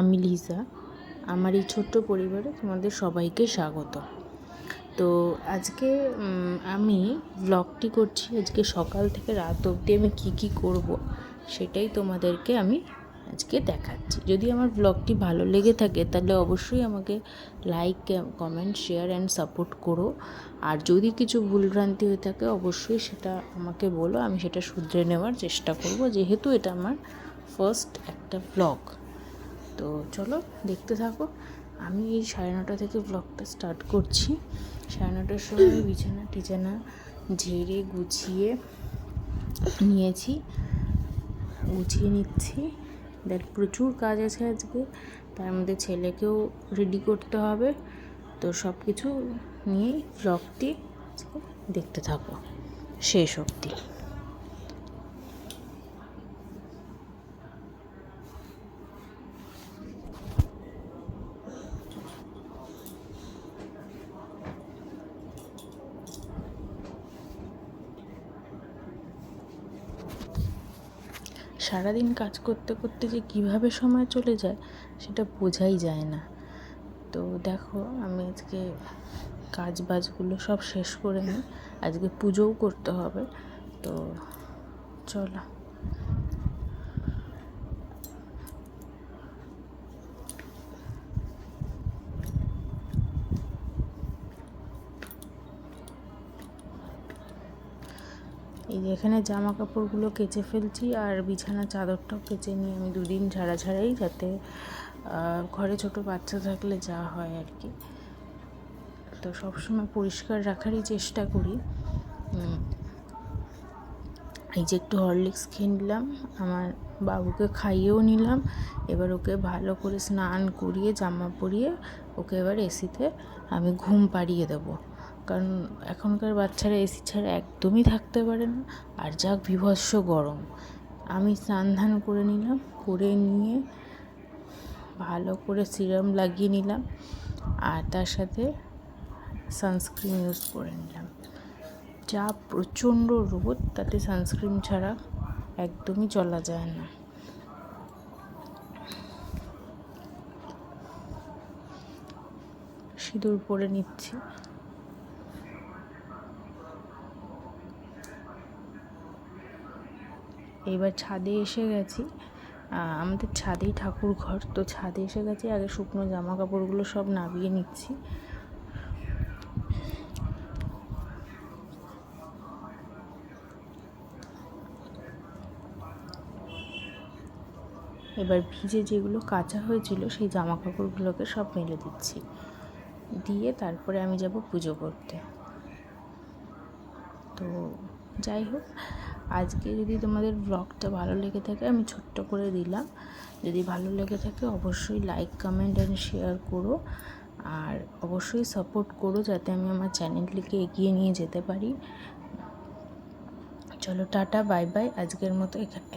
আমি লিজা আমার এই ছোট্ট পরিবারে তোমাদের সবাইকে স্বাগত। তো আজকে আমি ব্লগটি করছি আজকে সকাল থেকে রাত অবধি আমি কী কী করব সেটাই তোমাদেরকে আমি আজকে দেখাচ্ছি। যদি আমার ব্লগটি ভালো লেগে থাকে তাহলে অবশ্যই আমাকে like comment share and support করো। আর যদি কিছু ভুলভ্রান্তি হয়ে থাকে অবশ্যই সেটা আমাকে বলো, আমি সেটা শুধরে নেওয়ার চেষ্টা করব। যেহেতু এটা আমার ফার্স্ট একটা ব্লগ তো চলো দেখতে থাকো। আমি এই সাড়ে নটা থেকে ব্লগটা স্টার্ট করছি। সাড়ে নটার সময় বিছানা, টিছানা ঝেড়ে গুছিয়ে নিয়েছি। গুছিয়ে নিচ্ছি। দেখ, প্রচুর কাজ আছে আজকে। তার মধ্যে ছেলেকেও রেডি করতে হবে। তো সব কিছু নিয়েই ব্লগটি দেখতে থাকো। শেষ অবধি। সারাদিন কাজ করতে করতে যে কীভাবে সময় চলে যায়, সেটা বোঝাই যায় না। তো দেখো, আমি আজকে কাজ বাজগুলো সব শেষ করে নিই। আজকে পুজোও করতে হবে। তো চলো। এই যে এখানে জামা কাপড়গুলো কেচে ফেলছি আর বিছানা চাদরটাও কেচে নিয়ে আমি দুদিন ঝাড়া ঝাড়াই যাতে ঘরে ছোট বাচ্চা থাকলে যা হয় আর কি। তো সবসময় পরিষ্কার রাখারই চেষ্টা করি। এই যে একটু হরলিক্স খেয়ে নিলাম, আমার বাবুকে খাইয়েও নিলাম, এবার ওকে ভালো করে স্নান করিয়ে, জামা পরিয়ে ওকে এবার এসিতে আমি ঘুম পাড়িয়ে দেবো। কারণ এখনকার বাচ্চারা এসি ছাড়া একদমই থাকতে পারে না। আর যাক, বিভৎস গরম। আমি স্নান ধান করে নিলাম, করে নিয়ে ভালো করে সিরাম লাগিয়ে নিলাম আর তার সাথে সানস্ক্রিন ইউজ করে নিলাম। যা প্রচণ্ড রোদ, তাতে সানস্ক্রিন ছাড়া একদমই চলা যায় না। সিঁদুর পরে নিচ্ছি। এবার ছাদে এসে গেছি। আমাদের ছাদেই ঠাকুর ঘর। তো ছাদে এসে গেছি, আগে শুকনো জামা কাপড়গুলো সব নামিয়ে নিচ্ছি। এবার ভিজে যেগুলো কাঁচা হয়েছিল, সেই জামা কাপড়গুলোকে সব মেলে দিচ্ছি। দিয়ে তারপরে আমি যাব পুজো করতে। তো যাই হোক, আজকে যদি তোমাদের ব্লগটা ভালো লেগে থাকে, আমি ছোট্ট করে দিলাম। যদি ভালো লেগে থাকে, অবশ্যই লাইক কমেন্ট অ্যান্ড শেয়ার করো। আর অবশ্যই সাপোর্ট করো যাতে আমি আমার চ্যানেলটিকে এগিয়ে নিয়ে যেতে পারি। চলো টাটা বাই বাই আজকের মতো এখানে